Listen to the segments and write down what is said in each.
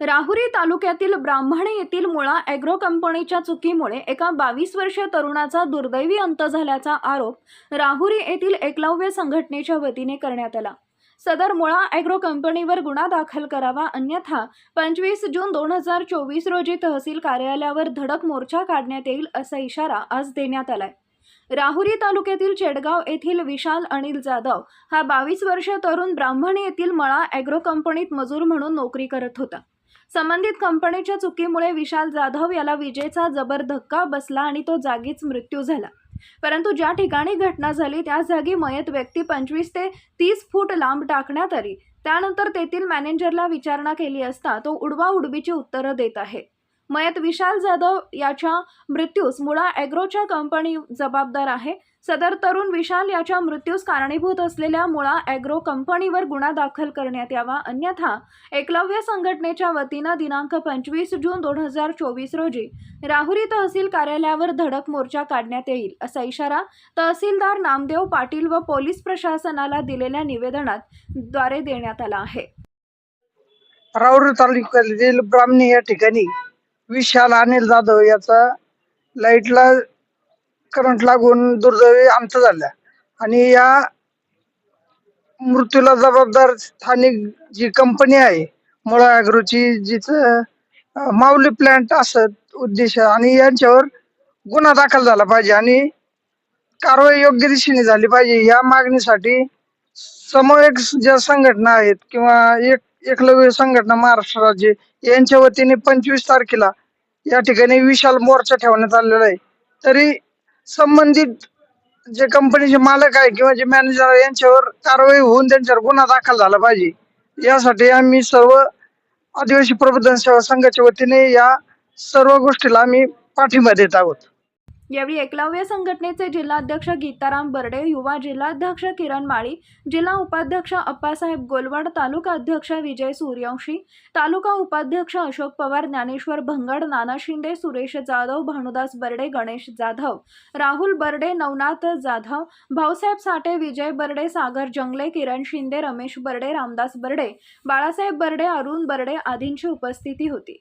राहुरी तालुक्यातील ब्राह्मणी येथील मुळा ॲग्रो कंपनीच्या चुकीमुळे एका बावीस वर्षीय तरुणाचा दुर्दैवी अंत झाल्याचा आरोप राहुरी येथील एकलव्य संघटनेच्या वतीने करण्यात आला. सदर मुळा ॲग्रो कंपनीवर गुन्हा दाखल करावा अन्यथा पंचवीस जून दोन हजार चोवीस रोजी तहसील कार्यालयावर धडक मोर्चा काढण्यात येईल असा इशारा आज देण्यात आलाय. राहुरी तालुक्यातील चेडगाव येथील विशाल अनिल जाधव हा बावीस वर्ष तरुण ब्राह्मणी येथील मळा ॲग्रो कंपनीत मजूर म्हणून नोकरी करत होता. संबंधित कंपनीच्या चुकीमुळे विशाल जाधव याला विजेचा जबर धक्का बसला आणि तो जागीच मृत्यू झाला. परंतु ज्या ठिकाणी घटना झाली त्या जागी मयत व्यक्ती पंचवीस ते तीस फूट लांब टाकण्यात आली. त्यानंतर तेथील मॅनेजरला विचारणा केली असता तो उडवा उडवीची उत्तरं देत आहे. मयत विशाल जाधव याच्या मृत्यूस मुळा ॲग्रोच्या कंपनी जबाबदार आहे. सदर तरुण विशाल याच्या मृत्यूस कारणीभूत असलेल्या मुळा ॲग्रो कंपनीवर गुन्हा दाखल करण्यात यावा अन्यथा एकलव्य संघटनेच्या वतीनं दिनांक पंचवीस जून दोन हजार चोवीस रोजी राहुरी तहसील कार्यालयावर धडक मोर्चा काढण्यात येईल असा इशारा तहसीलदार नामदेव पाटील व पोलीस प्रशासनाला दिलेल्या निवेदनात द्वारे देण्यात आला आहे. राहुरी तालुक्यातील ब्राह्मणी या ठिकाणी विशाल अनिल जाधव याचा लाईटला करंट लागून दुर्दैवी अंत झाला. आणि या मृत्यूला जबाबदार स्थानिक जी कंपनी आहे मुळा ॲग्रोची जिचं माऊली प्लांट असत उद्देश आणि यांच्यावर गुन्हा दाखल झाला पाहिजे आणि कारवाई योग्य दिशेने झाली पाहिजे. या मागणीसाठी समवेक ज्या संघटना आहेत किंवा एक एकलव्य संघटना महाराष्ट्र राज्य यांच्या वतीने पंचवीस तारखेला या ठिकाणी विशाल मोर्चा ठेवण्यात आलेला आहे. तरी संबंधित जे कंपनीचे मालक आहे किंवा जे मॅनेजर आहे यांच्यावर कारवाई होऊन त्यांच्यावर गुन्हा दाखल झाला पाहिजे. यासाठी आम्ही सर्व आदिवासी प्रबोधन सेवा संघाच्या वतीने या सर्व गोष्टीला आम्ही पाठिंबा देत आहोत. यावेळी एकलव्य संघटनेचे जिल्हाध्यक्ष गीताराम बर्डे युवा जिल्हाध्यक्ष किरण माळी जिल्हा उपाध्यक्ष अप्पासाहेब गोलवाड तालुका अध्यक्ष विजय सूर्यवंशी तालुका उपाध्यक्ष अशोक पवार ज्ञानेश्वर भंगड नाना शिंदे सुरेश जाधव भानुदास बर्डे गणेश जाधव राहुल बर्डे नवनाथ जाधव भाऊसाहेब साठे विजय बर्डे सागर जंगले किरण शिंदे रमेश बर्डे रामदास बर्डे बाळासाहेब बर्डे अरुण बर्डे आदींची उपस्थिती होती.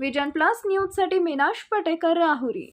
विजन प्लस न्यूजसाठी मीनाश पटेकर राहुरी.